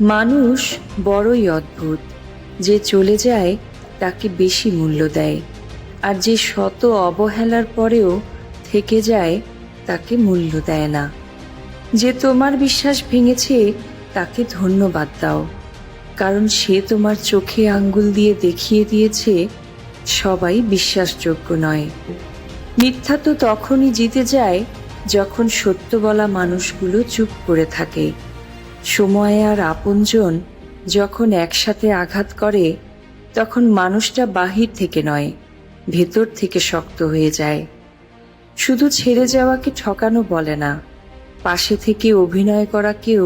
মানুষ বড়ই অদ্ভুত। যে চলে যায়, তাকে বেশি মূল্য দেয়। আর যে শত অবহেলার পরেও থেকে যায়, তাকে মূল্য দেয় না। যে তোমার বিশ্বাস ভেঙেছে, তাকে ধন্যবাদ দাও। কারণ সে তোমার চোখে আঙ্গুল দিয়ে দেখিয়ে দিয়েছে, সবাই বিশ্বাসযোগ্য নয়। মিথ্যা তো তখনই জিতে যায়, যখন সত্য বলা মানুষগুলো চুপ করে থাকে। সময় আর আপনজন যখন একসাথে আঘাত করে, তখন মানুষটা বাহির থেকে নয়, ভেতর থেকে শক্ত হয়ে যায়। শুধু ছেড়ে যাওয়াকে ঠকানো বলে না, পাশে থেকে অভিনয় করাকেও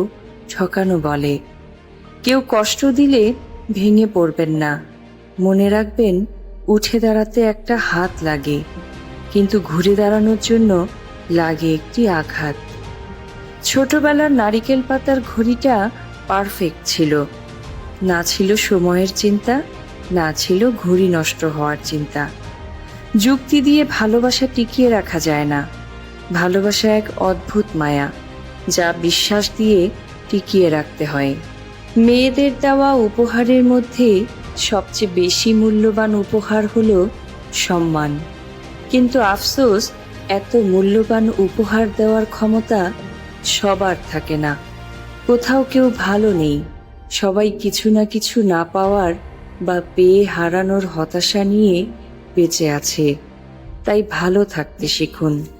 ঠকানো বলে। কেউ কষ্ট দিলে ভেঙে পড়বেন না। মনে রাখবেন, উঠে দাঁড়াতে একটা হাত লাগে, কিন্তু ঘুরে দাঁড়ানোর জন্য লাগে একটি আঘাত। ছোটবেলার নারিকেল পাতার ঘড়িটা পারফেক্ট ছিল। না ছিল সময়ের চিন্তা, না ছিল ঘড়ি নষ্ট হওয়ার চিন্তা। যুক্তি দিয়ে ভালোবাসা টিকিয়ে রাখা যায় না। ভালোবাসা এক অদ্ভুত মায়া, যা বিশ্বাস দিয়ে টিকিয়ে রাখতে হয়। মেয়েদের দেওয়া উপহারের মধ্যে সবচেয়ে বেশি মূল্যবান উপহার হল সম্মান। কিন্তু আফসোস, এত মূল্যবান উপহার দেওয়ার ক্ষমতা সবার থাকে না। কোথাও কেউ ভালো নেই। সবাই কিছু না কিছু না পাওয়ার বা পেয়ে হারানোর হতাশা নিয়ে বেঁচে আছে। তাই ভালো থাকতে শিখুন।